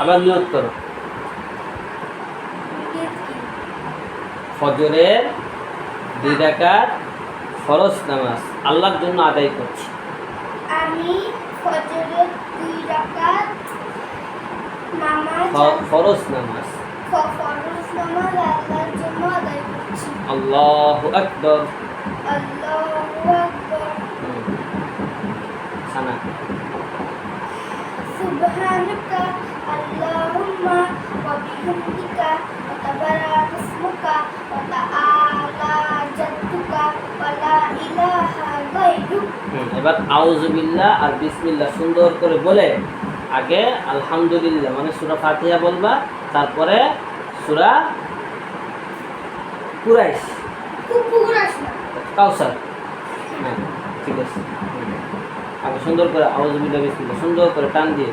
আবার নিয়ত করো ফজরের দুই রাকাত ফরজ নামাজ আল্লাহর জন্য আদায় করছি। আমি ফজরের দুই রাকাত নামাজ ফরজ নামাজ। ফরজ নামাজ আল্লাহর জন্য আদায় করছি। আল্লাহ আকবর। আল্লাহু আকবার। সানা। সুবহানাকা ওয়া তাআলা জাদ্দুকা ওয়া লা ইলাহা গায়রুক হুম, এবার আউজুবিল্লাহ আর বিসমিল্লাহ সুন্দর করে বলে আগে আলহামদুলিল্লাহ মানে সুরা ফাতিহা বলবা তারপরে সুরা কুরাইশ। কাউসার। হ্যাঁ ঠিক আছে। আগে সুন্দর করে আউজুবিল্লাহ বিসমিল্লাহ সুন্দর করে টান দিয়ে।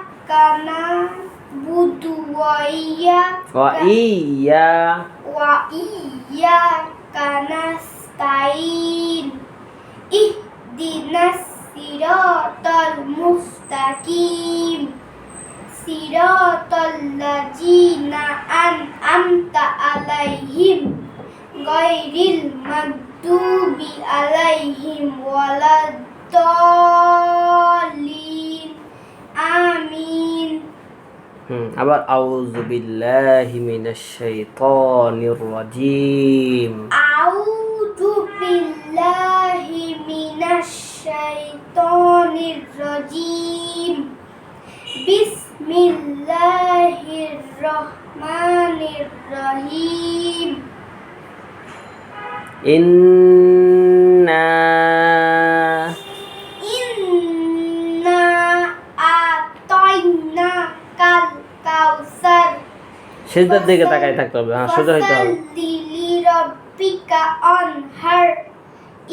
মালিকি ইয়াউমিদ্দিন ইয়াকা না'বুদু ওয়া ইয়াকা ওয়া ইয়া ওয়া ইয়াকা নাস্তাইন ইহদিনাস সিরাতাল মুস্তাকিম সিরাতাল লাযিনা আন'আমতা আলাইহিম গায়রিল মাগদুবি আলাইহিম ওয়ালাদ্দাল্লিন আমিন হুম আবার আউজুবিল্লাহি মিনাশ শাইতানির রাজিম আউযু বিল্লাহি মিনাশ শাইতানির রাজীম বিসমিল্লাহির রহমানির রহিম ইন্না সেজদার দিকে তাকাই থাকতে হবে হ্যাঁ সোজা হইতে হবে। ফাসাল্লি লিরাব্বিকা আনহার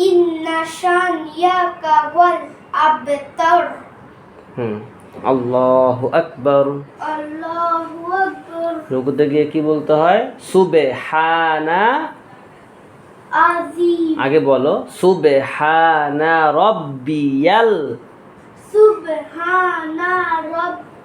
ইন্না শানিয়াকা ওয়াল আবতার। হুম আল্লাহু আকবার। আল্লাহু আকবার। রুকুতে গিয়ে কি বলতে হয়? সুবেহানা। আজিম। আগে বলো সুবেহানা রব্বিয়াল। সুবহানা রাব্বিয়াল।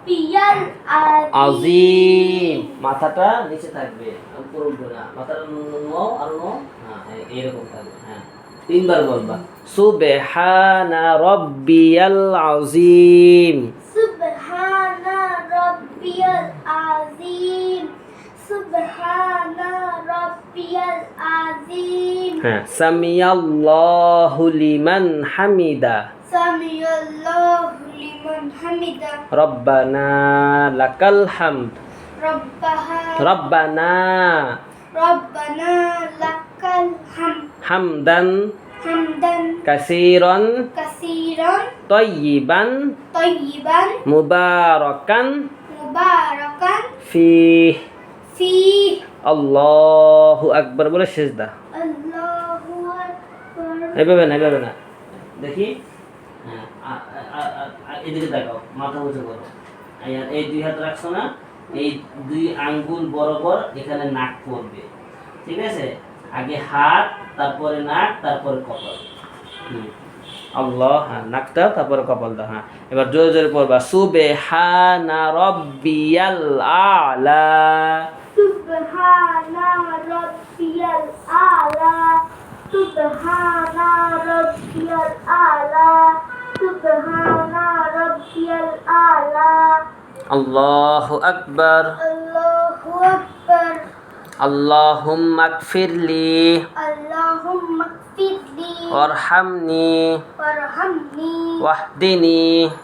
আজিম মাথাটা নিচে থাকবে উপর উঠবে না। মাথাটা নো আর নো? হ্যাঁ এই- এইরকম থাকবে হ্যাঁ। তিনবার বলবা। সুবেহানা রব্বিয়াল আজিম সুবহানা রাব্বিয়াল আজিম সুবহানা রাব্বিয়াল আজিম হ্যাঁ সামিয়াল্লাহু লিমান Hamida. সামিয়াল্লাহু liman hamida. Rabbana lakal hamd. Rabbaha Rabbana. Rabbana lakal hamd. Hamdan. Hamdan. Kasiron. Kasiron. Tayyiban. Tayyiban. Mubarakan. Mubarakan. Fih. Fih. Allahu Akbar. Boleh सजदा Allahu Akbar. Ayo benar, ayo benar Dekhi এদিকে দেখাও, মাথা উঁচু করো। এই দুই হাত রাখছো না, এই দুই আঙ্গুল বরাবর এখানে নাক পড়বে। ঠিক আছে? আগে হাত, তারপরে নাক, তারপরে কপাল। আল্লাহ হ্যাঁ নাকটা, তারপরে কপাল দাও হ্যাঁ। এবার জোরে জোরে পড়বা। সুবে হানা রব্বিয়াল আলা। সুবহানা রাব্বিয়াল আলা। সুবহানা রাব্বিয়াল আলা। সুবহানা রাব্বিয়াল আলা। আল্লাহু আকবার। আল্লাহু আকবার। আল্লাহুম্মা গফিরলি। আল্লাহুম্মা ইগফিরলি ওয়ারহামনি। ওয়ারহামনি। ওয়াহদিনি।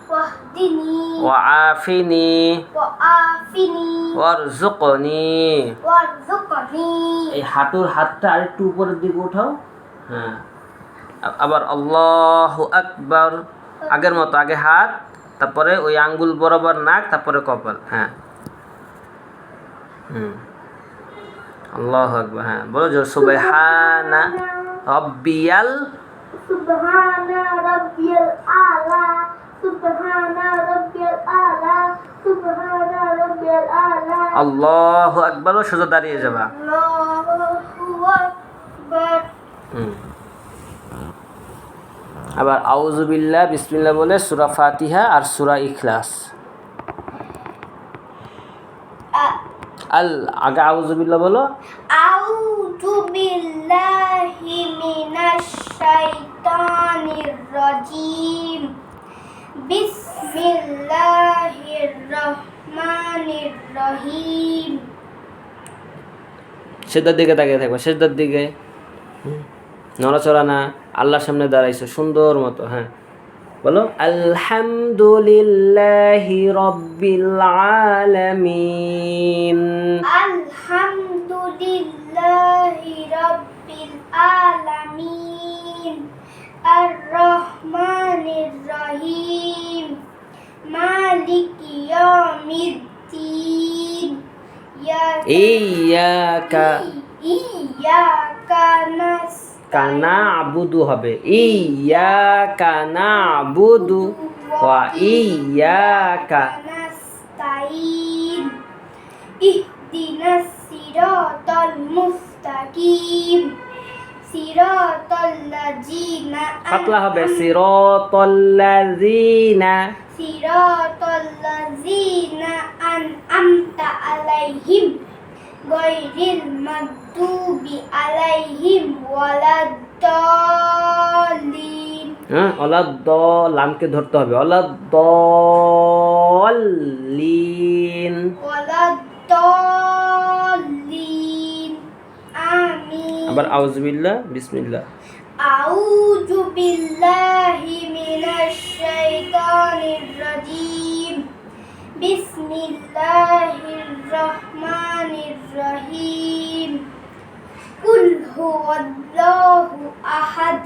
ওয়াহদিনি। ওয়াআফিনি। ওয়াআফিনি। ওয়ারজুকনি ওয়ারযুকনি। এই হাঁটুর হাতটা আরেকটু উপরের দিকে উঠাও। হ্যাঁ। আবার আল্লাহু আকবার। আগের মতো আগে হাত তারপরে ওই আঙ্গুল বরাবর নাক তারপরে কপাল হ্যাঁ। হুম। আল্লাহ আকবার হ্যাঁ। বলো জোর সুবহানা রব্বিয়াল সুবহানা রাব্বিয়াল আলা সুবহানা রাব্বিয়াল আলা সুবহানা রাব্বিয়াল আলা। আল্লাহ আকবার সোজা দাঁড়িয়ে যাবা। আল্লাহু আকবার। হুম। আবার আউজুবিল্লাহ বিসমিল্লাহ বলে সুরা ফাতিহা আর সুরা ইখলাস। আল আগে আউজুবিল্লাহ বলো। আউযু বিল্লাহি মিনাশ শাইতানির রাজিম। বিসমিল্লাহির রহমানির রহিম। সেদার দিকে তাকিয়ে থাকবে সেদার দিকে। নড়াচড়া না। আল্লাহর সামনে দাঁড়াইছো সুন্দর মতো হ্যাঁ। বলো আলহামদুলিল্লাহি রব্বিল আলামিন। আলহামদুলিল্লাহি রাব্বিল আলামিন। আর রহমানির রহিম। মালিকি ইয়াউমিদ্দিন। ইয়াকা ইয়াকা নাস কানা আবুদু হবে। ইয়াকা নাবুদু ওয়া ইয়াকা। নাস্তাইন ইহদিনাস সিরাতাল মুস্তাকিম সিরাতাল লাযিনা পাতলা হবে। সিরাতাল্লাযিনা। সিরাতাল লাযিনা আন'আমতা আলাইহিম। গায়রিল মাগদুবি আলাইহিম ওয়ালাদ্দালিন হ্যাঁ অলাদ্দ লামকে ধরতে হবে। অলাদ্দলিন অলাদ্দলিন আমিন। আবার আউযুবিল্লাহ বিসমিল্লাহ। আউযু বিল্লাহি মিনাশ শাইতানির রাজিম। বিসমিল্লাহির রাহমানির রহমানির রহিম কুল হুয়াল্লাহু আহাদ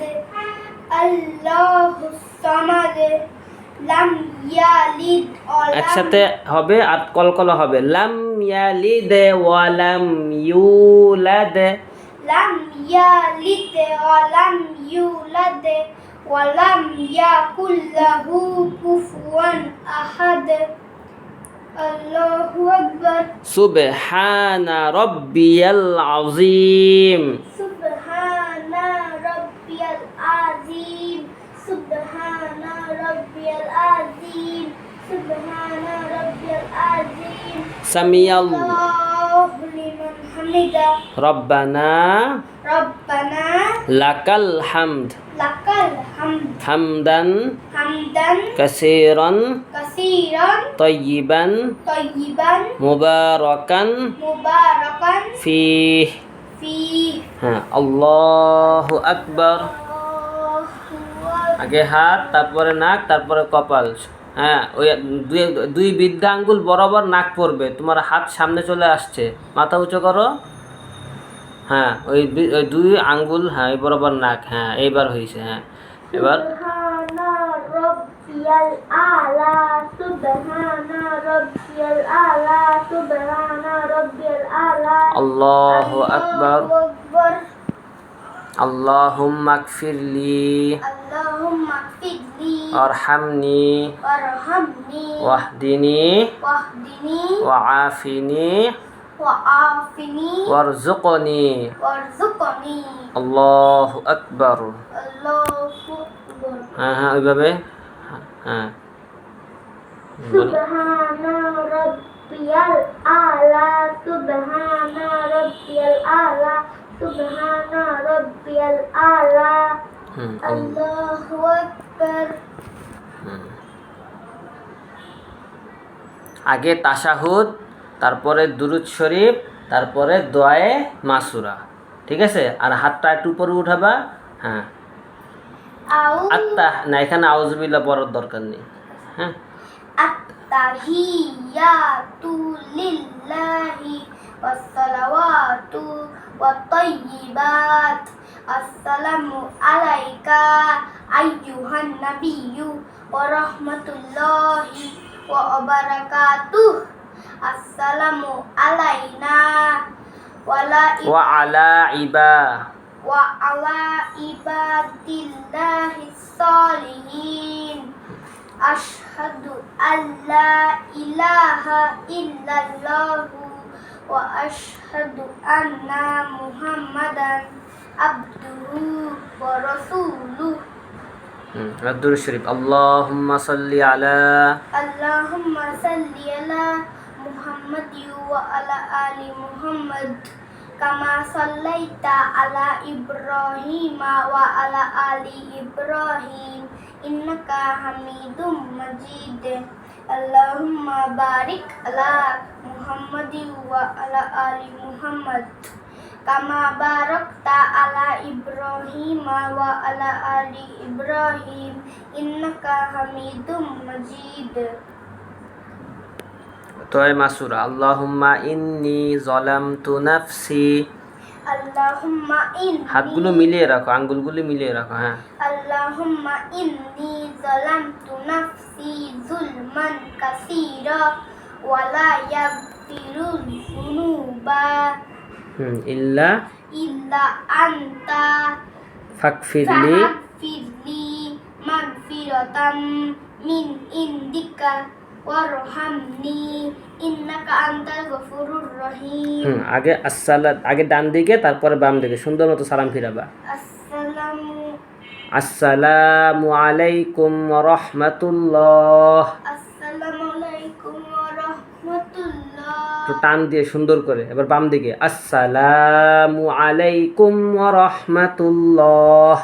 আল্লাহুস সামাদ লাম ইয়ালিদ একসাথে হবে আর কলকলা হবে। লাম ইয়ালিদ ওয়া লাম ইউলাদ লাম ইয়ালিদ ওয়া লাম ইউলাদ ওয়া লাম ইয়াকুল লাহু কুফুয়ান আহাদ Allahu Akbar. Subhana rabbiyal azim. Subhana rabbiyal azim. Subhana rabbiyal azim. Subhana rabbiyal azim. Samiyal. Rabbana Rabbana lakal hamd. Lakal hamd. Hamdan حمدا কাসীরান كثيرا طيبا طيبا মুবারাকান مباركا ফিহ فيه হ্যাঁ আল্লাহু আকবার الله আগে হাত তারপরে নাক তারপরে কপাল হ্যাঁ ওই দুই দুই বৃদ্ধা আঙ্গুল বরাবর নাক পড়বে তোমার হাত সামনে চলে আসছে মাথা উঁচু করো হ্যাঁ ওই বি- ওই দুই আঙ্গুল হ্যাঁ এই বরাবর নাক হ্যাঁ এইবার হয়েছে হ্যাঁ এবার سبحان ربي الأعلى سبحان ربي الأعلى سبحان ربي الأعلى আল্লাহ আকবার الله أكبر আল্লাহুম্মা আকফিরলি اللهم اغفر لي আরহামনি وارحمني ওয়াহদিনি واهدني ওয়াআফিনি وعافني ওয়ারজুকনি وارزقني আল্লাহু আকবার الله أكبر হ্যাঁ হ্যাঁ ওইভাবে হ্যাঁ। আগে তাশাহুদ তারপরে দুরুদ শরীফ তারপরে দোয়ায়ে মাসুরা। ঠিক আছে? আর হাতটা একটু উপরে উঠাবা। হ্যাঁ। আত্মা না এখানে আউজবিল্লা পড়ার দরকার নেই হ্যাঁ التحيات لله والصلوات والطيبات السلام عليك أيها النبي warahmatullahi wabarakatuh. Assalamu alaina wala ওয়া আলা وعلى عباد الله الصالحين. أشهد أن لا إله إلا الله وأشهد أن محمدا عبده ورسوله. رد الشريف. اللهم صل على اللهم صل على محمد وعلى آل محمد. Kama sallaita ala Ibrahim wa ala ali Ibrahim innaka Hamidum Majid Allahumma barik ala Muhammad wa ala ali Muhammad kama barakta ala Ibrahim wa ala ali Ibrahim innaka Hamidum Majid তয় মাসুরা আল্লাহুম্মা ইন্নি যালামতু নাফসি Allahumma inni হাতগুলো মিলিয়ে রাখো আঙ্গুলগুলো মিলিয়ে রাখো হ্যাঁ Allahumma inni zalamtu nafsi zulman kasira wa la yaghfiru dhunuba হুম ইল্লা illa anta ফাকফিরলি faghfirli maghfiratan min indika হুম আগে আসসালাত আগে ডান দিকে তারপরে বাম দিকে। সুন্দর মতো সালাম ফিরাবা। আসসালামু আলাইকুম রাহমাতুল্লাহ. একটু টান দিয়ে সুন্দর করে এবার বাম দিকে। আসসালামু আলাইকুম রাহমাতুল্লাহ